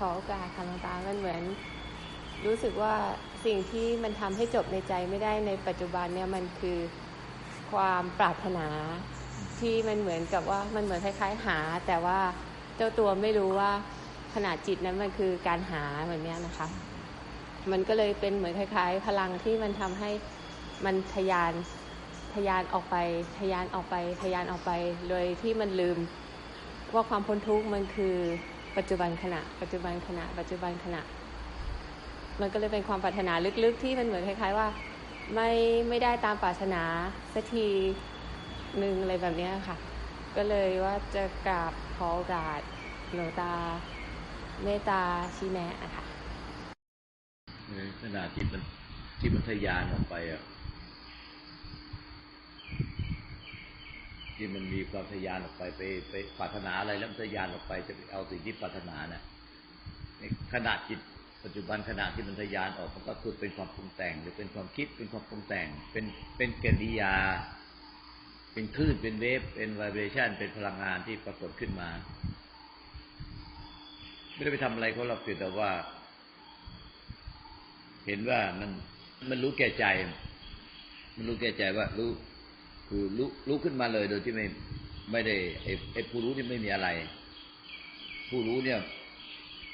ขอโอกาสค่ะหลวงตามันเหมือน รู้สึกว่าสิ่งที่มันทำให้จบในใจไม่ได้ในปัจจุบันเนี่ยมันคือความปรารถนาที่มันเหมือนกับว่ามันเหมือนคล้ายๆหา แต่ว่าเจ้าตัวไม่รู้ว่าขนาดจิตนั้นมันคือการหาเหมือนเนี้ยนะคะ มันก็เลยเป็นเหมือนคล้าย ๆ พลังที่มันทำให้มันทะยานทะยานออกไปทะยานออกไปทะยานออกไป โดยที่มันลืมว่าความพ้นทุกข์มันคือ ปัจจุบันขณะ ปัจจุบันขณะ ปัจจุบันขณะ มันก็เลยเป็นความปรารถนาลึกๆ ที่มันเหมือนคล้ายๆว่า ไม่ไม่ได้ตามปรารถนาสักทีหนึ่งอะไรแบบนี้ค่ะ ก็เลยว่าจะกราบขอโอกาสหลวงตาเมตตาชี้แนะอะค่ะในขณะที่มันที่มันทะยานออกไปอะ ที่มันมีความทะยานออกไปไปไปปรารถนาอะไรแล้วทะยานออกไปจะไปเอาสิ่งที่ปรารถนานะในขณะจิตปัจจุบันขณะที่มันทะยานออกมันก็คือเป็นความปรุงแต่ง หรือเป็นความคิดเป็นความปรุงแต่ง เป็นเป็นกิริยา เป็นคลื่นเป็นเวฟเป็นไวเบรชันเป็นพลังงานที่ปรากฏขึ้นมา ไม่ได้ไปทำอะไรเขาเราเพียงแต่ว่า เห็นว่ามันมันรู้แก่ใจ มันรู้แก่ใจว่ารู้ คือรู้รู้ขึ้นมาเลยโดยที่ไม่ไม่ได้ไอ้ไอ้ผู้รู้ที่ไม่มีอะไร ผู้รู้เนี่ย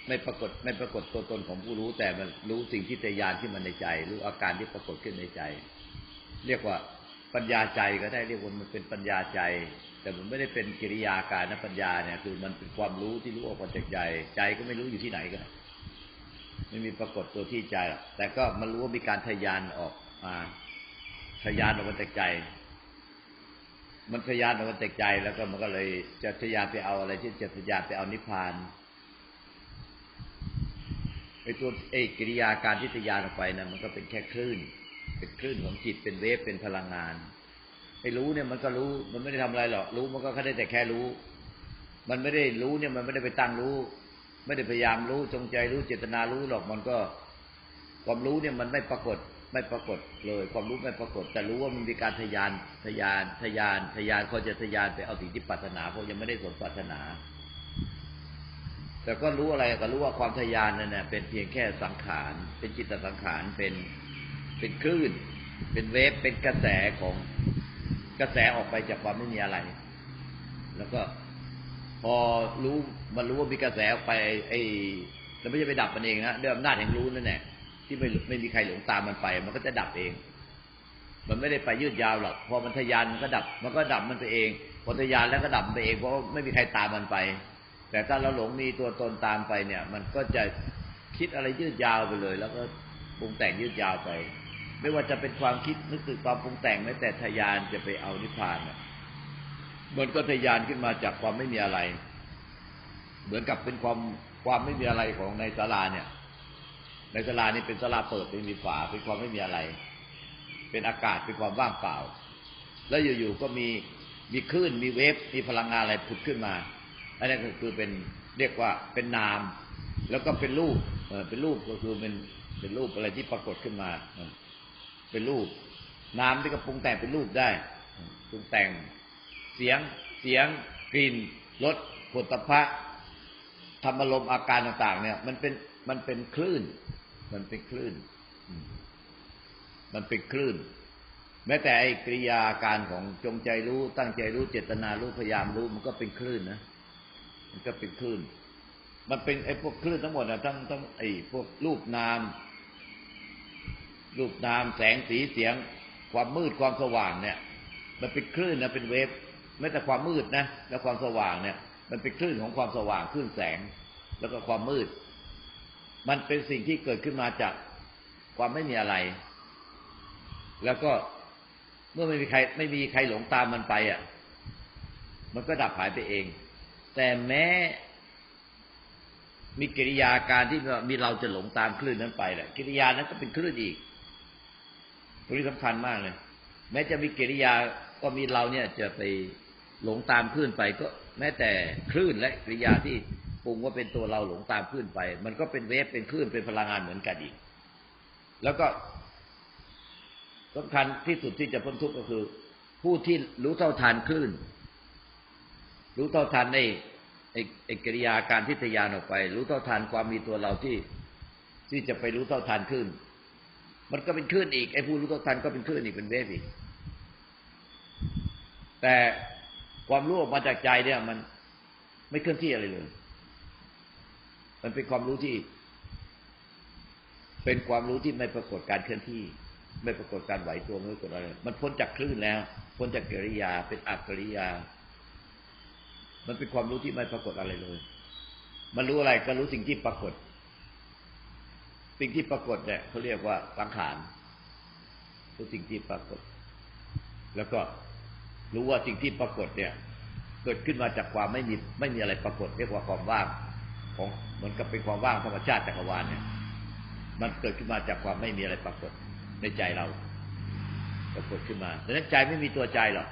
ไม่ปรากฏไม่ปรากฏตัวตนของผู้รู้ แต่มันรู้สิ่งที่ทะยานขึ้นมาในใจ รู้อาการที่ปรากฏขึ้นในใจ เรียกว่าปัญญาใจก็ได้เรียกว่ามันเป็นปัญญาใจ แต่มันไม่ได้เป็นกิริยาการนะปัญญาเนี่ย คือมันเป็นความรู้ที่รู้ออกมาจากใจใจก็ไม่รู้อยู่ที่ไหนกันไม่มีปรากฏตัวที่ใจแต่ก็มันรู้ว่ามีการทะยานออกมาทะยานออกมาจากใจ มันทะยานออกมาจากใจแล้วก็มันก็เลยจะทะยานไปเอาอะไรที่จะทะยานไปเอานิพพานไอ้ตัวไอ้กิริยาการที่ทะยานออกไปนะมันก็เป็นแค่คลื่น เป็นคลื่นของจิตเป็นเวฟเป็นพลังงานไอ้รู้เนี่ยมันก็รู้มันไม่ได้ทำอะไรหรอกรู้มันก็แค่ได้แต่แค่รู้ มันไม่ได้รู้เนี่ยมันไม่ได้ไปตั้งรู้ ไม่ได้พยายามรู้จงใจรู้เจตนารู้หรอกมันก็ความรู้เนี่ยมันไม่ปรากฏ ไม่ปรากฏเลยความรู้ไม่ปรากฏ แต่รู้ว่ามันมีการทะยานทะยานทะยานทะยานเขาจะทะยานไปเอาสิ่งที่ปรารถนาเพราะยังไม่ได้สมปรารถนา แต่ก็รู้อะไรก็รู้ว่าความทะยานนั่นนะเป็นเพียงแค่สังขาร เป็นจิตสังขารเป็นเป็นคลื่น เป็นเวฟเป็นกระแสของกระแสออกไปจากความไม่มีอะไร แล้วก็พอรู้มันรู้ว่ามีกระแสออกไปไอ้แล้วไม่ใช่ไปดับมันเองนะด้วยอำนาจแห่งรู้นั่นแหละ ที่ไม่ไม่มีใครหลงตามมันไป มันก็จะดับเอง มันไม่ได้ไปยืดยาวหรอก พอมันทะยานมันก็ดับ มันก็ดับมันไปเอง พอทะยานแล้วก็ดับมันไปเอง เพราะไม่มีใครตามมันไป แต่ถ้าเราหลงมีตัวตนตามไปเนี่ย มันก็จะคิดอะไรยืดยาวไปเลย แล้วก็ปรุงแต่งยืดยาวไป ไม่ว่าจะเป็นความคิดนึกถึงความปรุงแต่งแม้แต่ทะยานจะไปเอานิพพานเนี่ยมันก็ทะยานขึ้นมาจากความไม่มีอะไร เหมือนกับเป็นความความไม่มีอะไรของในศาลาเนี่ย ในศาลานี่เป็นศาลาเปิดไม่มีฝาเป็นความไม่มีอะไร เป็นอากาศเป็นความว่างเปล่า แล้วอยู่ๆก็มีมีคลื่นมีเวฟมีพลังงานอะไรผุดขึ้นมาอันนี้ก็คือเป็นเรียกว่าเป็นนาม แล้วก็เป็นรูปเป็นรูปก็คือเป็นเป็นรูปอะไรที่ปรากฏขึ้นมาเออเป็นรูป นามที่ก็ปรุงแต่งเป็นรูปได้ปรุงแต่ง เสียงเสียงกลิ่นรสผลตภะธรรมลมอาการต่าง ๆ เนี่ย มันเป็นมันเป็นคลื่น มันเป็นคลื่นมมันเป็นคลื่น แม้แต่ไอ้กริยาการของจงใจรู้ ตั้งใจรู้ เจตนารู้ พยายามรู้ มันก็เป็นคลื่นนะ มันก็เป็นคลื่น มันเป็นไอ้พวกคลื่นทั้งหมดนะทั้งทั้งไอ้พวกรูปนาม รูปนาม แสงสีเสียง ความมืดความสว่างเนี่ย มันเป็นคลื่นนะ เป็นเวฟ แม้แต่ความมืดนะ และความสว่างเนี่ย มันเป็นคลื่นของความสว่าง คลื่นแสง แล้วก็ความมืด มันเป็นสิ่งที่เกิดขึ้นมาจากความไม่มีอะไร แล้วก็เมื่อไม่มีใคร ไม่มีใครหลงตามมันไปอะ มันก็ดับหายไปเอง แต่แม้มีกิริยาการที่มีเราจะหลงตามคลื่นนั้นไปแหละกิริยานั้นก็เป็นคลื่นอีกตรงนี้สำคัญมากเลย แม้จะมีกิริยาก็มีเราเนี่ยจะไปหลงตามคลื่นไปก็ แม้แต่คลื่นและกิริยาที่ ปรุงว่าเป็นตัวเราหลงตามคลื่นไป มันก็เป็นเวฟเป็นคลื่นเป็นพลังงานเหมือนกันอีก แล้วก็สำคัญที่สุดที่จะพ้นทุกข์ก็คือ ผู้ที่รู้เท่าทันคลื่น รู้เท่าทันในอ้ไอ้กิริยาการที่ทยานออกไป รู้เท่าทันความมีตัวเราที่ที่จะไปรู้เท่าทันขึ้นมันก็เป็นคลื่นอีกไอ้ผู้รู้เท่าทันก็เป็นคลื่นอีกเป็นเวฟอีก แต่ความรู้ออกมาจากใจเนี่ย มันไม่เคลื่อนที่อะไรเลย มันเป็นความรู้ที่ เป็นความรู้ที่ไม่ปรากฏการเคลื่อนที่ ไม่ปรากฏการไหวตัวไม่ปรากฏอะไร มันพ้นจากคลื่นแล้ว พ้นจากกิริยา เป็นอักกิริยา มันเป็นความรู้ที่ไม่ปรากฏอะไรเลย มันรู้อะไรก็รู้สิ่งที่ปรากฏ สิ่งที่ปรากฏเนี่ยเขาเรียกว่าสังขารรู้สิ่งที่ปรากฏ แล้วก็รู้ว่าสิ่งที่ปรากฏเนี่ย เกิดขึ้นมาจากความไม่มีไม่มีอะไรปรากฏ เรียกว่าความว่าง ของเหมือนกับเป็นความว่างธรรมชาติจักรวาลเนี่ย มันเกิดขึ้นมาจากความไม่มีอะไรปรากฏในใจเรา ปรากฏขึ้นมาดังนั้นใจไม่มีตัวใจหรอก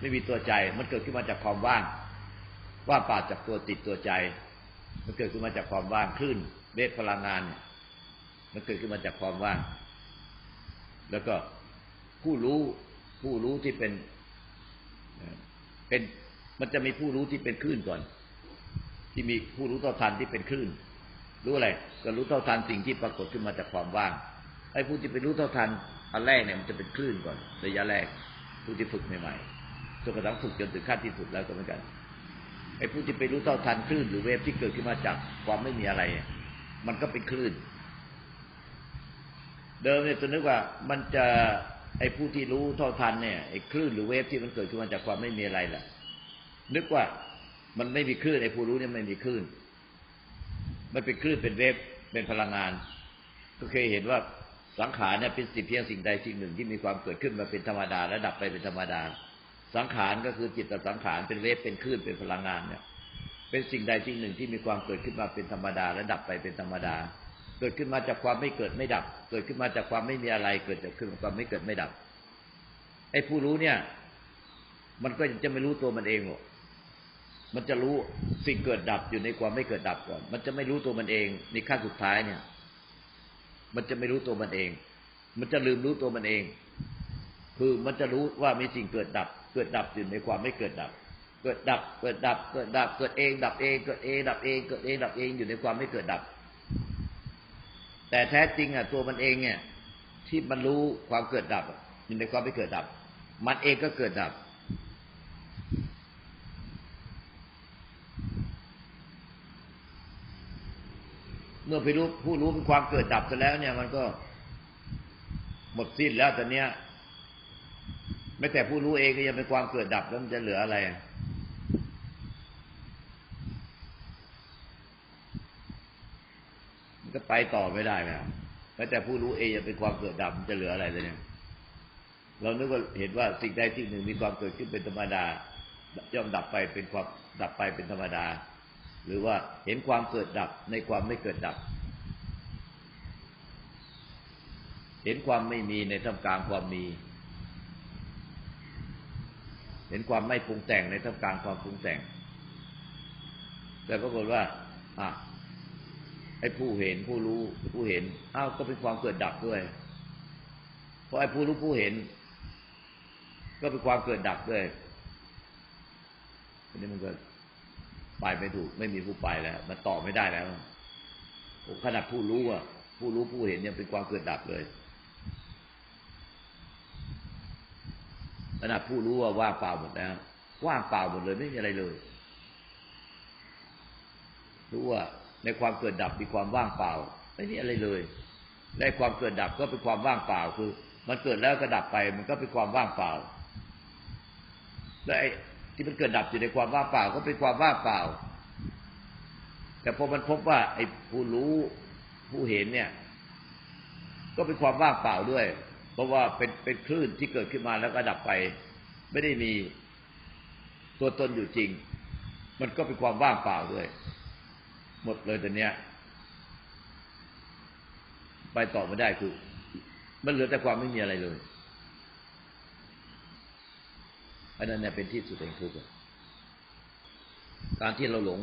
ไม่มีตัวใจ มันเกิดขึ้นมาจากความว่าง ว่างป่าจากตัวติดตัวใจ มันเกิดขึ้นมาจากความว่างคลื่นเบสพลังงานเนี่ยมันเกิดขึ้นมาจากความว่าง แล้วก็ผู้รู้ผู้รู้ที่เป็นเป็นมันจะมีผู้รู้ที่เป็นคลื่นก่อน ที่มีผู้รู้เท่าทันที่เป็นคลื่น รู้อะไรก็รู้เท่าทันสิ่งที่ปรากฏขึ้นมาจากความว่างไอ้ผู้ที่ไปรู้เท่าทันอันแรกเนี่ยมันจะเป็นคลื่นก่อนระยะแรกผู้ที่ฝึกใหม่ๆจนกระทั่งฝึกจนถึงขั้นที่สุดแล้วก็เหมือนกันไอ้ผู้ที่ไปรู้เท่าทันคลื่นหรือเวฟที่เกิดขึ้นมาจากความไม่มีอะไร มันก็เป็นคลื่น เดิมเนี่ยตัวนึกว่ามันจะไอ้ผู้ที่รู้เท่าทันเนี่ยไอ้คลื่นหรือเวฟที่มันเกิดขึ้นมาจากความไม่มีอะไรแหละนึกว่า มันไม่มีคลื่นไอ้ผู้รู้เนี่ยไม่มีคลื่น มันเป็นคลื่นเป็นเวฟเป็นพลังงาน ก็เคยเห็นว่าสังขารเนี่ยเป็นสิ่งเพียงสิ่งใดสิ่งหนึ่งที่มีความเกิดขึ้นมาเป็นธรรมดาและดับไปเป็นธรรมดา สังขารก็คือจิตตสังขารเป็นเวฟเป็นคลื่นเป็นพลังงานเนี่ย เป็นสิ่งใดสิ่งหนึ่งที่มีความเกิดขึ้นมาเป็นธรรมดาและดับไปเป็นธรรมดา เกิดขึ้นมาจากความไม่เกิดไม่ดับ เกิดขึ้นมาจากความไม่มีอะไร เกิดจากขึ้นความไม่เกิดไม่ดับ ไอ้ผู้รู้เนี่ย มันก็จะไม่รู้ตัวมันเองหรอก มันจะรู้สิ่งเกิดดับอยู่ในความไม่เกิดดับก่อน มันจะไม่รู้ตัวมันเองในขั้นสุดท้ายเนี่ย มันจะไม่รู้ตัวมันเอง มันจะลืมรู้ตัวมันเอง คือมันจะรู้ว่ามีสิ่งเกิดดับ เกิดดับอยู่ในความไม่เกิดดับ เกิดดับ เกิดดับ เกิดดับ เกิดเอง ดับเอง เกิดเอง ดับเอง เกิดเอง ดับเองอยู่ในความไม่เกิดดับ แต่แท้จริงอะตัวมันเองเนี่ย ที่มันรู้ความเกิดดับอยู่ในความไม่เกิดดับ มันเองก็เกิดดับ มื่อไปรู้ผู้รู้เป็นความเกิดดับไปแล้ว เนี่ย มันก็หมดสิ้นแล้วตอนเนี้ยไม่แต่ผู้รู้เองก็ยังเป็นความเกิดดับแล้วมันจะเหลืออะไรมันก็ไปต่อไม่ได้แล้วแม้แต่ผู้รู้เองยังเป็นความเกิดดับมันจะเหลืออะไรเลยเนี่ย เรานึกว่าเห็นว่าสิ่งใดสิ่งหนึ่งมีความเกิดขึ้นเป็นธรรมดาย่อมดับไปเป็นความดับไปเป็นธรรมดา หรือว่าเห็นความเกิดดับในความไม่เกิดดับ เห็นความไม่มีในท่ามกลางความมี เห็นความไม่ปรุงแต่งในท่ามกลางความปรุงแต่ง แต่ปรากฏว่าอะไอ้ผู้เห็นผู้รู้ผู้เห็นอ้าวก็เป็นความเกิดดับด้วย เพราะไอ้ผู้รู้ผู้เห็น ก็เป็นความเกิดดับด้วยอันนี้มันก็ ไปไม่ถูก ไม่มีผู้ไปแล้ว มันต่อไม่ได้แล้วขนาดผู้รู้อะ ผู้รู้ผู้เห็นยังเป็นความเกิดดับเลยขนาดผู้รู้ว่าว่างเปล่าหมดแล้วว่างเปล่าหมดเลยไม่มีอะไรเลย รู้ว่าในความเกิดดับมีความว่างเปล่า ไม่มีอะไรเลยในความเกิดดับก็เป็นความว่างเปล่าคือ มันเกิดแล้วก็ดับไป มันก็เป็นความว่างเปล่าและไอ้ ที่มันเกิดดับอยู่ในความว่างเปล่าก็เป็นความว่างเปล่า แต่พอมันพบว่าไอ้ผู้รู้ผู้เห็นเนี่ย ก็เป็นความว่างเปล่าด้วย เพราะว่าเป็นเป็นคลื่นที่เกิดขึ้นมาแล้วก็ดับไป ไม่ได้มีตัวตนอยู่จริง มันก็เป็นความว่างเปล่าด้วย หมดเลยตอนเนี้ย ไปต่อไม่ได้คือ มันเหลือแต่ความไม่มีอะไรเลย อันนั้นเนี่ยเป็นที่สุดแห่งทุกข์การที่เราหลง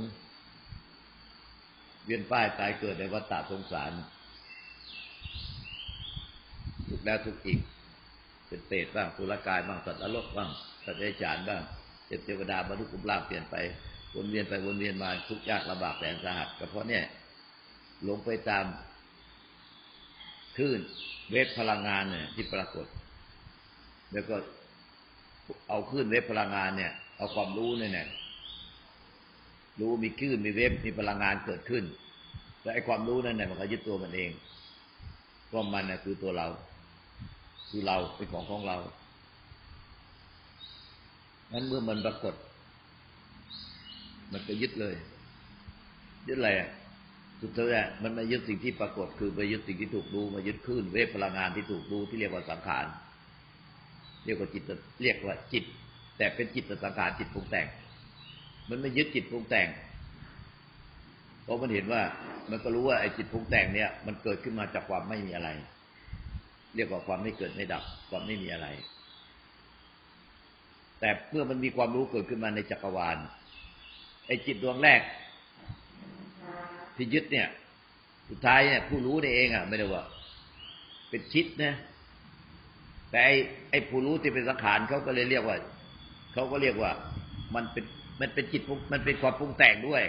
เวียนป้ายตายเกิดในวัฏฏะสงสารทุกแล้วทุกอีก เป็นเปรตบ้างปุรกายบ้างสัตว์นรกบ้างสัตว์เดรัจฉานบ้างเป็นเทวดาบรรลุกุมลาเปลี่ยนไปวนเวียนไปวนเวียนมาทุกข์ยากลำบากแสนสาหัสก็เพราะเนี่ยหลงไปตามคลื่นเวฟพลังงานเนี่ยที่ปรากฏ แล้วก็ เอาคลื่นเวฟพลังงานเนี่ย เอาความรู้เนี่ยเนี่ยรู้มีคลื่นมีเวฟมีพลังงานเกิดขึ้น แล้วไอ้ความรู้นั่นเนี่ยมันก็ยึดตัวมันเองเพราะมันน่ะคือตัวเรา คือเราเป็นของของเรางั้นเมื่อมันปรากฏ มันก็ยึดเลย ยึดอะไรอะสุดท้ายมันมายึดสิ่งที่ปรากฏ คือไปยึดสิ่งที่ถูกรู้มายึดคลื่นเวฟพลังงานที่ถูกรู้ที่เรียกว่าสังขาร เรียกว่าจิตเรียกว่าจิต แต่เป็นจิตสังขารจิตปรุงแต่ง มันไม่ยึดจิตปรุงแต่งเพราะมันเห็นว่า มันก็รู้ว่าไอ้จิตปรุงแต่งเนี่ย มันเกิดขึ้นมาจากความไม่มีอะไร เรียกว่าความไม่เกิดไม่ดับ ความไม่มีอะไร แต่เมื่อมันมีความรู้เกิดขึ้นมาในจักรวาลไอ้จิตดวงแรก ที่ยึดเนี่ย สุดท้ายเนี่ยผู้รู้นี่เองอะ ไม่ได้ว่า เป็นชิดนะ แต่ไอ้ไอ้ผู้รู้ที่เป็นสังขารเขาก็เลยเรียกว่าเขาก็เรียกว่า มันเป็นมันเป็นจิตมันเป็นความปรุงแต่งด้วย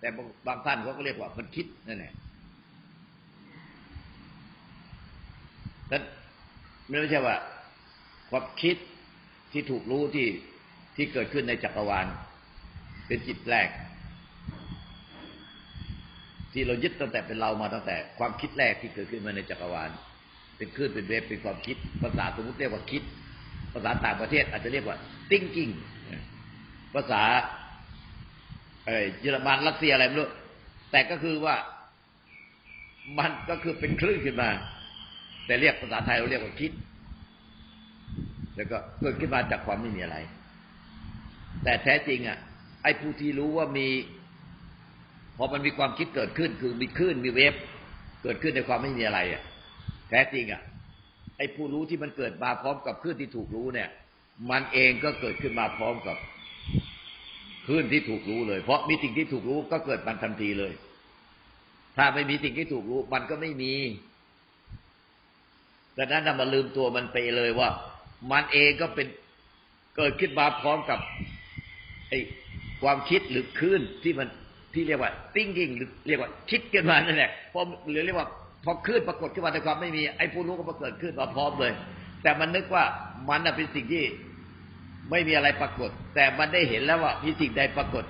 แต่บางบางท่านเขาก็เรียกว่ามันคิดนั่นแหละนั้นไม่ใช่ว่า ความคิดที่ถูกรู้ที่ที่เกิดขึ้นในจักรวาล เป็นจิตแรก ที่เรายึดตั้งแต่เป็นเรามาตั้งแต่ ความคิดแรกที่เกิดขึ้นมาในจักรวาล เป็นคลื่นเป็นเวฟเป็นความคิด ภาษาสมมติเรียกว่าคิด ภาษาต่างประเทศอาจจะเรียกว่า thinking ภาษาเยอรมันรัสเซียอะไรไม่รู้ แต่ก็คือว่ามันก็คือเป็นคลื่นขึ้นมา แต่เรียกภาษาไทยเราเรียกว่าคิด แล้วก็เกิดขึ้นมาจากความไม่มีอะไร แต่แท้จริง อะ ไอ้ผู้ที่รู้ว่ามีพอมันมีความคิดเกิดขึ้น คือมีคลื่นมีเวฟเกิดขึ้นในความไม่มีอะไรอะ แท้จริงอะไอ้ผู้รู้ที่มันเกิดมาพร้อมกับคลื่นที่ถูกรู้เนี่ย มันเองก็เกิดขึ้นมาพร้อมกับคลื่นที่ถูกรู้เลย เพราะมีสิ่งที่ถูกรู้ก็เกิดมันทันทีเลย ถ้าไม่มีสิ่งที่ถูกรู้มันก็ไม่มีดังนั้นนำมาลืมตัวมันไปเลยว่า มันเองก็เป็นเกิดขึ้นมาพร้อมกับไอ้ความคิดหรือคลื่นที่มันที่เรียกว่า thinking หรือเรียกว่าคิดขึ้นมานั่นแหละเพอหรือเรียกว่า พอคลื่นปรากฏขึ้นมาในความไม่มีไอ้ผู้รู้ก็มากิดขึ้นมาพร้อมเลย แต่มันนึกว่ามันเป็นสิ่งที่ไม่มีอะไรปรากฏ แต่มันได้เห็นแล้วว่ามีสิ่งใดปรากฏ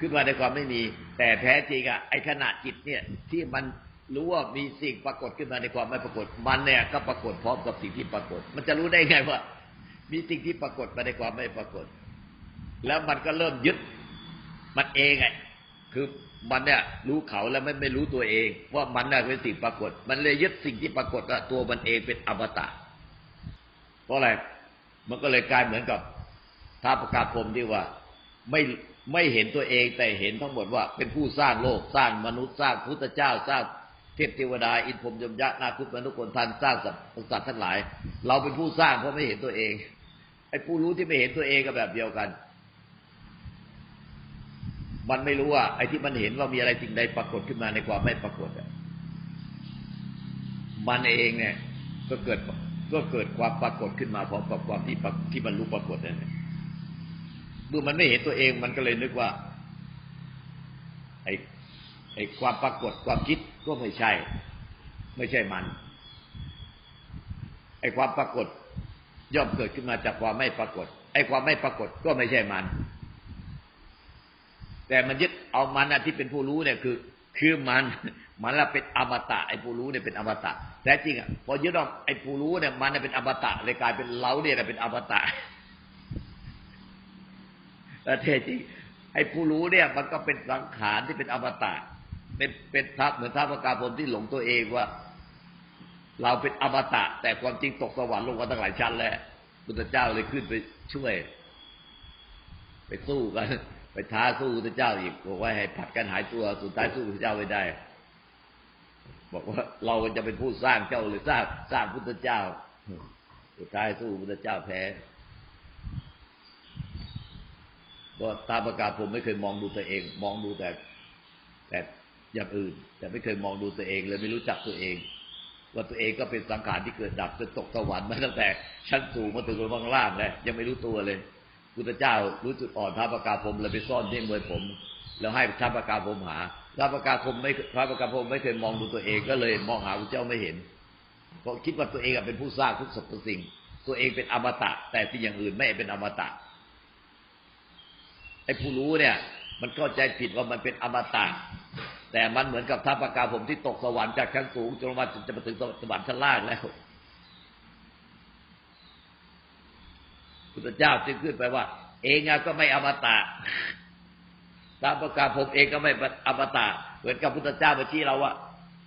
ขึ้นมาในความไม่มี แต่แท้จริงอะไอ้ขณะจิตเนี่ย ที่มันรู้ว่ามีสิ่งปรากฏขึ้นมาในความไม่ปรากฏ มันเนี่ยก็ปรากฏพร้อมกับสิ่งที่ปรากฏ มันจะรู้ได้ไงว่า มีสิ่งที่ปรากฏมาในความไม่ปรากฏ แล้วมันก็เริ่มยึดมันเองไง คือมันเนี่ยรู้เขาแล้วไม่ไม่รู้ตัวเอง ว่ามันน่ะเป็นสิ่งปรากฏ มันเลยยึดสิ่งที่ปรากฏว่าตัวมันเองเป็นอมตะ เพราะอะไรมันก็เลยกลายเหมือนกับท้าประกาศพรมที่ว่า ไม่ไม่เห็นตัวเองแต่เห็นทั้งหมดว่า เป็นผู้สร้างโลกสร้างมนุษย์สร้างพุทธเจ้าสร้างเทพเทวดาอินพรมยมยักษ์นาคุตมนุษย์คนทันสร้างสัตว์สัตว์ทั้งหลาย เราเป็นผู้สร้างเพราะไม่เห็นตัวเองไอ้ผู้รู้ที่ไม่เห็นตัวเองก็แบบเดียวกัน มันไม่รู้ว่า ไอ้ที่มันเห็นว่ามีอะไรสิ่งใดปรากฏขึ้นมาในความไม่ปรากฏมันเองเนี่ย ก็เกิดก็เกิดความปรากฏขึ้นมาพร้อมกับความที่ที่มันรู้ปรากฏนั่นเมื่อมันไม่เห็นตัวเองมันก็เลยนึกว่า ไอ้ไอ้ความปรากฏความคิดก็ไม่ใช่ ไม่ใช่มัน ไอ้ความปรากฏย่อมเกิดขึ้นมาจากความไม่ปรากฏ ไอ้ความไม่ปรากฏก็ไม่ใช่มัน แต่มันยึดเอามันนะที่เป็นผู้รู้เนี่ยคือ คือมันมันละเป็นอมตะไอ้ผู้รู้เนี่ยเป็นอมตะแต่จริงอะพอยึดเอาไอ้ผู้รู้เนี่ยมันเป็นอมตะเลยกลายเป็นเราเนี่ยเป็นอมตะแต่แท้จริงไอ้ผู้รู้เนี่ย มันก็เป็นสังขารที่เป็นอมตะเป็นเป็นทัพเหมือนทัพประกาศผลที่หลงตัวเองว่า เราเป็นอมตะ แต่ความจริงตกสวรรค์ลงมาตั้งหลายชั้นแล้วพุทธเจ้าเลยขึ้นไปช่วย ไปสู้กัน ไปท้าสู้พุทธเจ้าอีกบอกว่าให้ผัดกันหายตัวสุดท้ายสู้พุทธเจ้าไม่ได้ บอกว่าเราจะเป็นผู้สร้างเจ้าหรือสร้างสร้างพุทธเจ้า สุดท้ายสู้พุทธเจ้าแพ้ก็ตามประกาศผมไม่เคยมองดูตัวเอง มองดูแต่ แต่อย่างอื่น แต่ไม่เคยมองดูตัวเองเลยไม่รู้จักตัวเอง ว่าตัวเองก็เป็นสังขารที่เกิดดับจนตกสวรรค์มาตั้งแต่ชั้นสูงมาถึงบนล่างเลยยังไม่รู้ตัวเลย พุทธเจ้ารู้จุดอ่อนพระประกาศผมเลยไปซ่อนที่มวยผม แล้วให้พระประกาศผมหา พระประกาศผมไม่พระประกาศผมไม่เคยมองดูตัวเองก็เลยมองหาพระเจ้าไม่เห็นเพราะคิดว่าตัวเองเป็นผู้สร้างทุกสรรพสิ่ง ตัวเองเป็นอมตะ แต่ที่อย่างอื่นไม่เป็นอมตะไอ้ผู้รู้เนี่ย มันเข้าใจผิดว่ามันเป็นอมตะแต่มันเหมือนกับท้าประกาศผมที่ตกสวรรค์จากชั้นสูงจนมาจะมาถึงสวรรค์ชั้นล่างแล้ว พุทธเจ้าจึงขึ้นไปว่า เองก็ไม่อมตะตามประกาศผมเองก็ไม่อมตะเหมือนกับพุทธเจ้ามาชี้เราว่า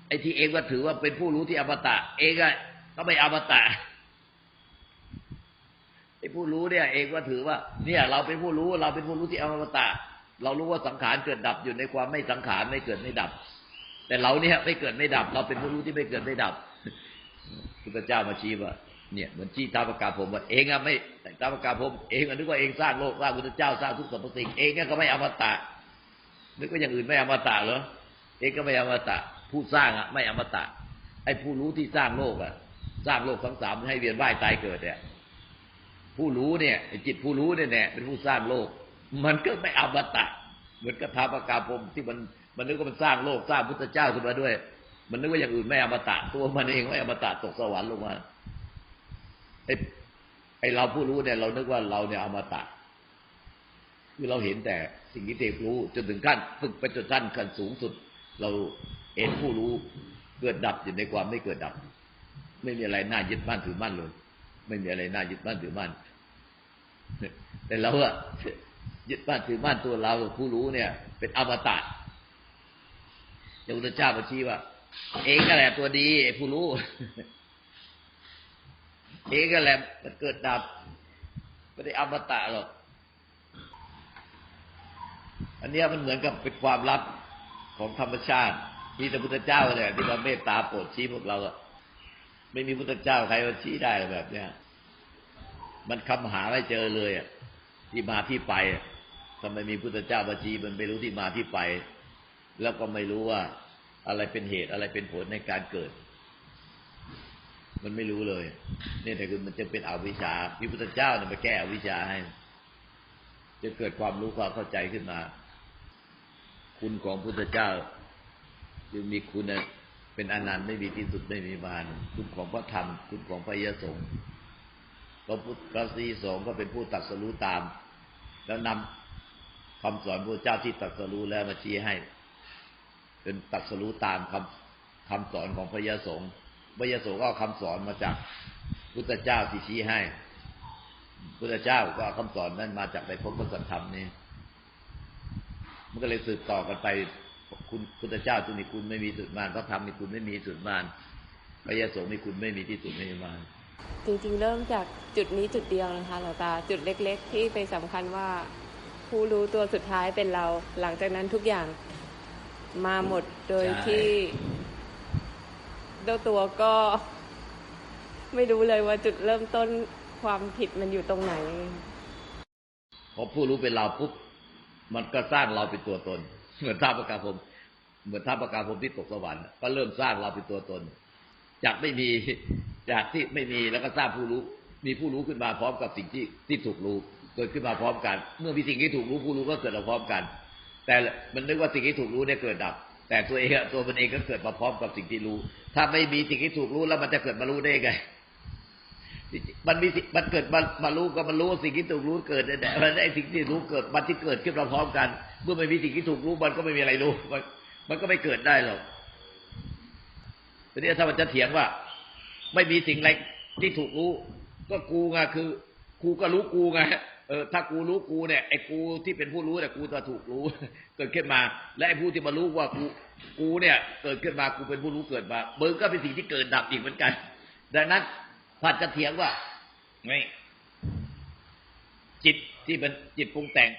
ไอ้ที่เองก็ถือว่าเป็นผู้รู้ที่อมตะ เองก็ไม่อมตะไอ้ผู้รู้เนี่ย เองก็ถือว่า เนี่ย เราเป็นผู้รู้เราเป็นผู้รู้ที่อมตะ เรารู้ว่าสังขารเกิดดับอยู่ในความไม่สังขารไม่เกิดไม่ดับ แต่เราเนี่ยไม่เกิดไม่ดับ เราเป็นผู้รู้ที่ไม่เกิดไม่ดับพุทธเจ้ามาชี้ว่า เนี่ยเหมือนชี้ท้าประกาศผมว่าเองอะไม่ท้าประกาศผมเองอะนึกว่าเองสร้างโลกสร้างพุทธเจ้าสร้างทุกสรรพสิ่งเองก็ไม่อมตะนึกว่าอย่างอื่นไม่อมตะเหรอเองก็ไม่อมตะ ผู้สร้างอะไม่อมตะ ไอ้ผู้รู้ที่สร้างโลกอะสร้างโลกทั้งสามให้เวียนว่ายตายเกิดเนี่ยผู้รู้เนี่ยจิตผู้รู้เนี่ยแน่เป็นผู้สร้างโลก มันก็ไม่อมตะ เหมือนกับท้าประกาศผมที่มันมันนึกว่ามันสร้างโลกสร้างพุทธเจ้าขึ้นมาด้วย มันนึกว่าอย่างอื่นไม่อมตะ ตัวมันเองไม่อมตะตกสวรรค์ลงมา ไอ้ไอ้เราผู้รู้เนี่ย เรานึกว่าเราเนี่ยอมตะคือเราเห็นแต่สิ่งที่เทพรู้จนถึงขั้นฝึกไปจนขั้นขั้นสูงสุด เราเห็นผู้รู้เกิดดับอยู่ในความไม่เกิดดับ ไม่มีอะไรน่ายึดมั่นถือมั่นเลย ไม่มีอะไรน่ายึดมั่นถือมั่นแต่เราอะยึดมั่นถือมั่นตัวเราผู้รู้เนี่ย เป็นอมตะอย่างพระเจ้ามาชี้ว่า เองก็แหละตัวดีผู้รู้ เองก็แหละมันเกิดดับไม่ได้อมตะหรอก อันนี้มันเหมือนกับเป็นความลับของธรรมชาติที่พระพุทธเจ้าเนี่ยที่มาเมตตาโปรดชี้พวกเราอะไม่มีพุทธเจ้าใครมาชี้ได้แบบเนี้ยมันคำหาไม่เจอเลยอะที่มาที่ไปทำไมมีพุทธเจ้ามาชี้มันไม่รู้ที่มาที่ไป แล้วก็ไม่รู้ว่าอะไรเป็นเหตุอะไรเป็นผลในการเกิด มันไม่รู้เลย เนี่ยแต่คือมันจะเป็นอวิชชามีพุทธเจ้าเนี่ยมาแก้อวิชชาให้ จะเกิดความรู้ความเข้าใจขึ้นมา คุณของพุทธเจ้าจึงมีคุณเป็นอนันต์ไม่มีที่สุดไม่มีมานคุณของพระธรรม คุณของพระยสงฆ์พระพุทธพระสีสงฆ์ก็เป็นผู้ตัดสรู้ตาม แล้วนำคำสอนพระเจ้าที่ตัดสรู้แล้วมาชี้ให้ เป็นตัดสรู้ตามคำคำสอนของพระยสงฆ์ พระยสก็เอาคำสอนมาจากพุทธเจ้าที่ชี้ให้ พุทธเจ้าก็เอาคำสอนนั้นมาจากในพระพุทธธรรมนี่มันก็เลยสืบต่อกันไป คุณพุทธเจ้าจึงมีคุณไม่มีสุดมานพระธรรมมีคุณไม่มีสุดมานพระยสมีคุณไม่มีที่สุดไม่มีมานจริงๆ เริ่มจากจุดนี้จุดเดียวนะคะหลวงตาจุดเล็ก ๆ ที่ไปสำคัญว่า ผู้รู้ตัวสุดท้ายเป็นเรา หลังจากนั้นทุกอย่างมาหมดโดยที่ เจ้าตัวก็ ไม่รู้เลยว่าจุดเริ่มต้นความผิดมันอยู่ตรงไหน พอผู้รู้เป็นเราปุ๊บมันก็สร้างเราเป็นตัวตน เหมือนท่าประกาผมเหมือนท่าประกาผมที่ตกสวรรค์ก็เริ่มสร้างเราเป็นตัวตน จากไม่มีจากที่ไม่มีแล้วก็สร้างผู้รู้ มีผู้รู้ขึ้นมาพร้อมกับสิ่งที่ที่ถูกรู้เกิดขึ้นมาพร้อมกัน เมื่อมีสิ่งที่ถูกรู้ผู้รู้ก็เกิดมาพร้อมกัน แต่มันนึกว่าสิ่งที่ถูกรู้เนี่ยเกิดดับ แต่ตัวเองตัวมันเองก็เกิดมาพร้อมกับสิ่งที่รู้ ถ้าไม่มีสิ่งที่ถูกรู้แล้วมันจะเกิดมารู้ได้ไงมันมีสิ่มันเกิดมามารู้ก็มันรู้สิ่งที่ถูกรู้เกิดแต่มันได้สิ่งที่รู้เกิดมันที่เกิดขึ้นมาพร้อมกัน เมื่อไม่มีสิ่งที่ถูกรู้มันก็ไม่มีอะไรรู้มันมันก็ไม่เกิดได้หรอกทีนี้ถ้ามันจะเถียงว่า ไม่มีสิ่งอะไรที่ถูกรู้ ก็กูไงคือกูก็รู้กูไง เออถ้ากูรู้กูเนี่ยไอ้กูที่เป็นผู้รู้เนี่ยกูจะถูกรู้ เกิดขึ้นมา และไอ้ผู้ที่มารู้ว่ากูกูเนี่ยเกิดขึ้นมากูเป็นผู้รู้เกิดมามึงก็เป็นสิ่งที่เกิดดับอีกเหมือนกัน ดังนั้นผัดจะเถียงว่าไม่จิตที่เป็นจิตปรุงแต่ง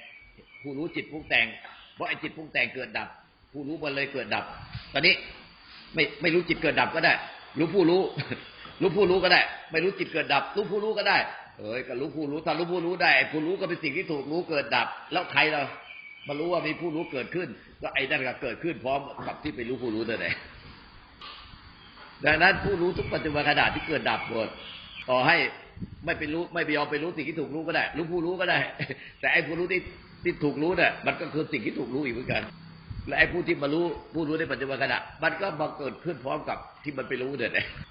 ผู้รู้จิตปรุงแต่งเพราะไอ้จิตปรุงแต่งเกิดดับ ผู้รู้มันเลยเกิดดับ ตอนนี้ไม่ไม่รู้จิตเกิดดับก็ได้ รู้ผู้รู้ รู้ผู้รู้ก็ได้ ไม่รู้จิตเกิดดับ รู้ผู้รู้ก็ได้ เอ้ยก็รู้ผู้รู้ถ้ารู้ผู้รู้ได้ผู้รู้ก็เป็นสิ่งที่ถูกรู้เกิดดับ แล้วใครเรามารู้ว่ามีผู้รู้เกิดขึ้น ก็ไอ้นั่นก็เกิดขึ้นพร้อมกับที่ไปรู้ผู้รู้นั่นแหละดังนั้นผู้รู้ทุกปัจจุบันขณะที่เกิดดับหมดต่อให้ไม่ไปรู้ไม่ไปยอมไปรู้สิ่งที่ถูกรู้ก็ได้ รู้ผู้รู้ก็ได้ แต่ไอ้ผู้รู้ที่ที่ถูกรู้เนี่ยมันก็คือสิ่งที่ถูกรู้อีกเหมือนกัน และไอ้ผู้ที่มารู้ผู้รู้ในปัจจุบันขณะ มันก็มาเกิดขึ้นพร้อมกับที่มันไปรู้เนี่ย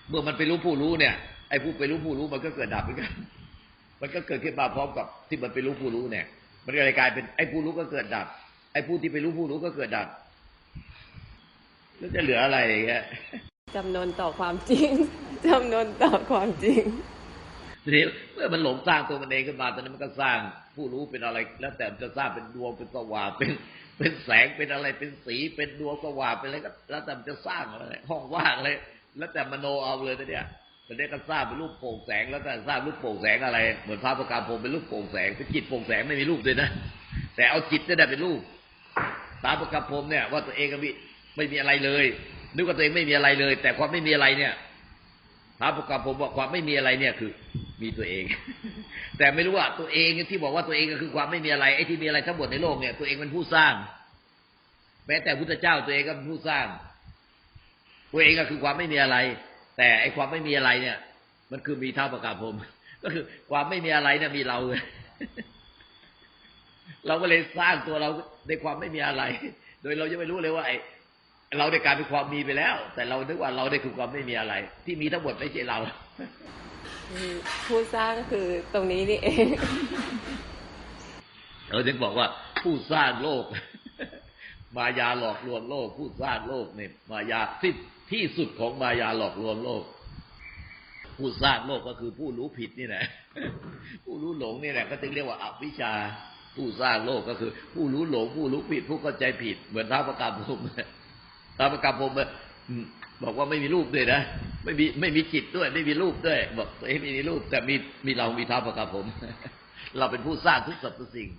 เมื่อมันไปรู้ผู้รู้เนี่ยไอ้ผู้ไปรู้ผู้รู้มันก็เกิดดับเหมือนกัน มันก็เกิดขึ้นมาพร้อมกับที่มันไปรู้ผู้รู้เนี่ย มันก็เลยกลายเป็นไอ้ผู้รู้ก็เกิดดับ ไอ้ผู้ที่ไปรู้ผู้รู้ก็เกิดดับแล้วจะเหลืออะไรอย่างเงี้ยจำนนต่อความจริงจำนนต่อความจริงทีนี้เมื่อมันหลงสร้างตัวมันเองขึ้นมาตอนนั้นมันก็สร้างผู้รู้เป็นอะไร แล้วแต่มันจะสร้างเป็นดวงเป็นสว่างเป็นเป็นแสงเป็นอะไรเป็นสีเป็นดวงสว่างเป็นอะไรก็แล้วแต่มันจะสร้างอะไรห้องว่างเลยแล้วแต่มโนเอาเลยนะเนี่ยต อนนี้ก็สร้างเป็นรูปโปร่งแสงแล้วแต่สร้างรูปโปร่งแสงอะไร เหมือนพระประการพรหมเป็นรูปโปร่งแสงเป็นจิตโปร่งแสงไม่มีรูปเลยนะ แต่เอาจิตนี่แหละเป็นรูป ตาประการพรหมเนี่ย ว่าตัวเองก็มีไม่มีอะไรเลยนึกว่าตัวเองไม่มีอะไรเลย แต่ความไม่มีอะไรเนี่ยพระประกาศผมบอกความไม่มีอะไรเนี่ยคือ มีตัวเอง แต่ไม่รู้ว่าตัวเองที่บอกว่าตัวเองก็คือความไม่มีอะไรไอ้ที่มีอะไรทั้งหมดในโลกเนี่ยตัวเองเป็นผู้สร้างแม้แต่พุทธเจ้าตัวเองก็เป็นผู้สร้าง ตัวเองก็คือความไม่มีอะไร แต่ไอ้ความไม่มีอะไรเนี่ย มันคือมีเท่าประกาศผม ก็คือความไม่มีอะไรเนี่ยมีเราเราก็เลยสร้างตัวเราในความไม่มีอะไร โดยเรายังไม่รู้เลยว่าไอ้เราได้กลารเป็นความมีไปแล้ว แต่เราคิดว่าเราได้คือความไม่มีอะไร ที่มีทั้งหมดไม่ใช่เราผู้สร้างคือตรงนี้นี่เองเราถึงบอกว่า ผู้สร้างโลก มายาหลอกลวงโลก ผู้สร้างโลกเนี่ยมายาที่ ที่สุดของมายาหลอกลวงโลก ผู้สร้างโลกก็คือผู้รู้ผิดนี่แหละผู้รู้หลงนี่แหละก็จึงเรียกว่าอวิชชา ผู้สร้างโลกก็คือ ผู้รู้หลง ผู้รู้ผิด ผู้เข้าใจผิด เหมือนท้าวประกาศพรมท้าวประกาศพรมบอกว่าไม่มีรูปด้วยนะไม่มีไม่มีจิตด้วย ไม่มีรูปด้วย บอกตัวเองไม่มีรูป แต่มีมีเรามีท้าวประกาศพรหมเราเป็นผู้สร้างทุกสรรพสิ่ง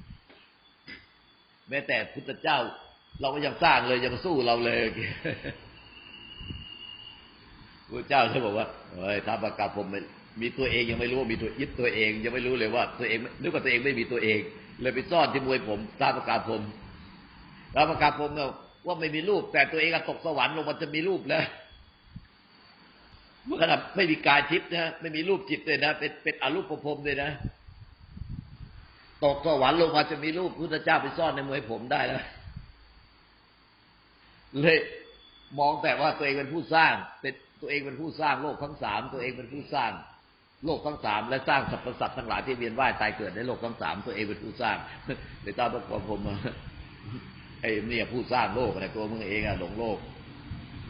แม้แต่พุทธเจ้า เราก็ยังสร้างเลยยังสู้เราเลย พระเจ้าท่านบอกว่าเฮ้ยท้าประกาศผมมีตัวเองยังไม่รู้ว่ามีตัวยึดตัวเอง ยังไม่รู้เลยว่าตัวเองนึกว่าตัวเองไม่มีตัวเอง เลยไปซ่อนที่มวยผมท้าประกาศผมท้าประกาศผมเนี่ยว่าไม่มีรูป แต่ตัวเองก็ตกสวรรค์ลงมันจะมีรูปแล้วเมื่อขนาดไม่มีกายทิพย์นะไม่มีรูปจิตเลยนะเป็นเป็นอรูปประพรมเลยนะตกสวรรค์ลงมาจะมีรูปพุทธเจ้าไปซ่อนในมวยผมได้แล้วเลย มองแต่ว่าตัวเองเป็นผู้สร้าง เป็นตัวเองเป็นผู้สร้างโลกทั้งสามตัวเองเป็นผู้สร้าง โลกทั้งสามและสร้างสรรพสัตว์ทั้งหลายที่เวียนว่ายตายเกิดในโลกทั้งสามตัวเองเป็นผู้สร้างในตามพระความผมอะไอ้เนี่ยผู้สร้างโลกอะไรตัวมึงเองอะหลงโลก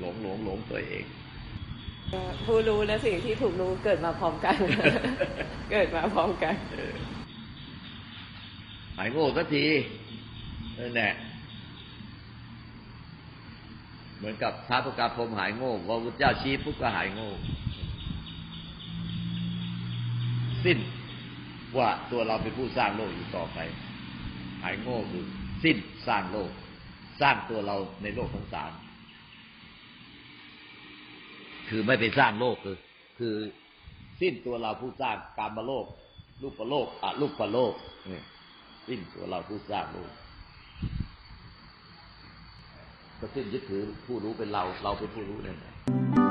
หลงหลงหลงตัวเองผู้รู้และสิ่งที่ถูกรู้เกิดมาพร้อมกัน เกิดมาพร้อมกันเออหายโง่สักทีนั่นแหละ เหมือนกับท้าประกาศพรมหายโง่พอพุทธเจ้าชี้ปุ๊บก็หายโง่ สิ้นว่าตัวเราเป็นผู้สร้างโลกอยู่ต่อไป หายโง่คือสิ้นสร้างโลก สร้างตัวเราในโลกทั้งสามคือไม่ไปสร้างโลกคือ คือสิ้นตัวเราผู้สร้างกามโลกรูปโลกอะรูปโลกนี่สิ้นตัวเราผู้สร้างโลก ก็สิ้นยึดถือผู้รู้เป็นเรา เราเป็นผู้รู้นั่นแหละ